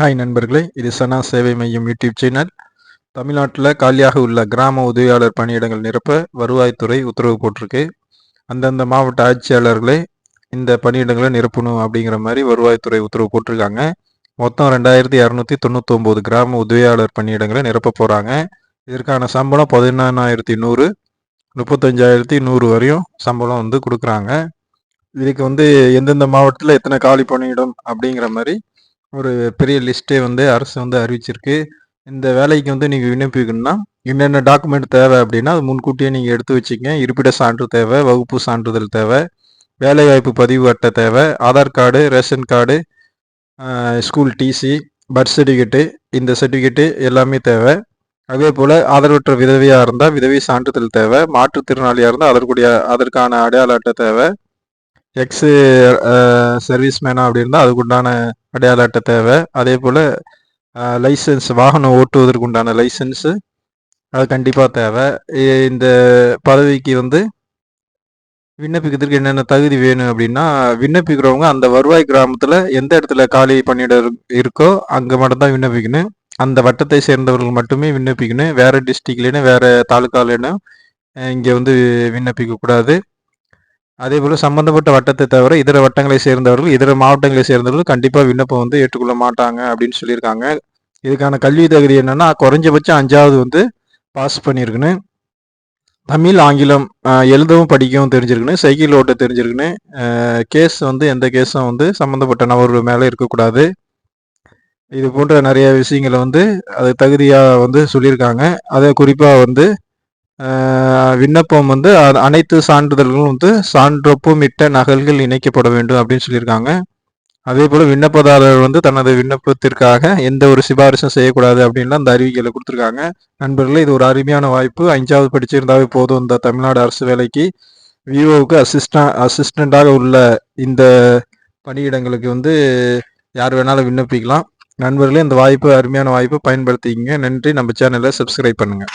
Hi நண்பர்களே. இது சனா சேவை மையம் யூடியூப் சேனல். தமிழ்நாட்டில் காலியாக உள்ள கிராம உதவியாளர் பணியிடங்கள் நிரப்ப வருவாய்த்துறை உத்தரவு போட்டிருக்கு. அந்தந்த மாவட்ட ஆட்சியாளர்களே இந்த பணியிடங்களை நிரப்பணும் அப்படிங்கிற மாதிரி வருவாய்த்துறை உத்தரவு போட்டிருக்காங்க. மொத்தம் ரெண்டாயிரத்தி இரநூத்தி தொண்ணூத்தொம்பது கிராம உதவியாளர் பணியிடங்களை நிரப்ப போகிறாங்க இதற்கான சம்பளம் பதினொன்னாயிரத்தி நூறு முப்பத்தஞ்சாயிரத்தி நூறு வரையும் சம்பளம் வந்து கொடுக்குறாங்க. இதுக்கு வந்து எந்தெந்த மாவட்டத்தில் எத்தனை காலி பணியிடம் அப்படிங்கிற மாதிரி ஒரு பெரிய லிஸ்ட்டே வந்து அரசு வந்து அறிவிச்சிருக்கு. இந்த வேலைக்கு வந்து நீங்கள் விண்ணப்பிக்கணும்னா என்னென்ன டாக்குமெண்ட் தேவை அப்படின்னா அது முன்கூட்டியே நீங்கள் எடுத்து வச்சுக்கங்க. இருப்பிட சான்று தேவை வகுப்பு சான்றிதழ் தேவை வேலைவாய்ப்பு பதிவு அட்டை தேவை Aadhaar card ration card school TC birth certificate இந்த சர்டிஃபிகேட்டு எல்லாமே தேவை. அதே போல் ஆதரவற்ற விதவியாக இருந்தால் விதவி சான்றிதழ் தேவை. மாற்றுத்திறனாளியாக இருந்தால் அதற்குடைய அதற்கான அடையாள அட்டை தேவை. எக்ஸு சர்வீஸ் மேனாக அப்படி இருந்தால் அதுக்குண்டான அடையாள அட்டை தேவை. அதே போல் லைசன்ஸ் uh, வாகனம் ஓட்டுவதற்கு உண்டான லைசன்ஸு அது கண்டிப்பாக தேவை. இந்த பதவிக்கு வந்து விண்ணப்பிக்கிறதுக்கு என்னென்ன தகுதி வேணும் அப்படின்னா விண்ணப்பிக்கிறவங்க அந்த வருவாய் கிராமத்தில் எந்த இடத்துல காலி பணியிட இருக்கோ அங்கே மட்டும்தான் விண்ணப்பிக்கணும். அந்த வட்டத்தை சேர்ந்தவர்கள் மட்டுமே விண்ணப்பிக்கணும். வேறு டிஸ்ட்ரிக்ட்லேன்னு வேறு தாலுக்காலேன்னு இங்கே வந்து விண்ணப்பிக்கக்கூடாது அதே போல் சம்பந்தப்பட்ட வட்டத்தை தவிர இதர வட்டங்களை சேர்ந்தவர்கள் இதர மாவட்டங்களை சேர்ந்தவர்கள் கண்டிப்பாக விண்ணப்பம் வந்து ஏற்றுக்கொள்ள மாட்டாங்க அப்படின்னு சொல்லியிருக்காங்க. இதுக்கான கல்வி தகுதி என்னென்னா குறைஞ்சபட்சம் அஞ்சாவது வந்து பாஸ் பண்ணியிருக்குன்னு தமிழ் ஆங்கிலம் எழுதவும் படிக்கவும் தெரிஞ்சிருக்குன்னு சைக்கிள் ஓட்ட தெரிஞ்சிருக்கணும். கேஸ் வந்து எந்த கேஸும் வந்து சம்மந்தப்பட்ட நபர்கள் மேலே இருக்கக்கூடாது. இது போன்ற நிறைய விஷயங்களை வந்து அது தகுதியாக வந்து சொல்லியிருக்காங்க. அதை குறிப்பாக வந்து விண்ணப்பம் வந்து அனைத்து சான்றிதழ்களும் வந்து சான்றொப்புமிட்ட நகல்கள் இணைக்கப்பட வேண்டும் அப்படின்னு சொல்லியிருக்காங்க. அதே போல் விண்ணப்பதாரர் வந்து தனது விண்ணப்பத்திற்காக எந்த ஒரு சிபாரிசும் செய்யக்கூடாது அப்படின்லாம் அந்த அறிவிக்கையில் கொடுத்துருக்காங்க. நண்பர்களே இது ஒரு அருமையான வாய்ப்பு. அஞ்சாவது படிச்சிருந்தாவே போதும். இந்த தமிழ்நாடு அரசு வேலைக்கு விஓவுக்கு அசிஸ்டா அசிஸ்டண்ட்டாக உள்ள இந்த பணியிடங்களுக்கு வந்து யார் வேணாலும் விண்ணப்பிக்கலாம். நண்பர்களே இந்த வாய்ப்பு அருமையான வாய்ப்பு. பயன்படுத்திக்கிங்க. நன்றி. நம்ம சேனலை சப்ஸ்கிரைப் பண்ணுங்கள்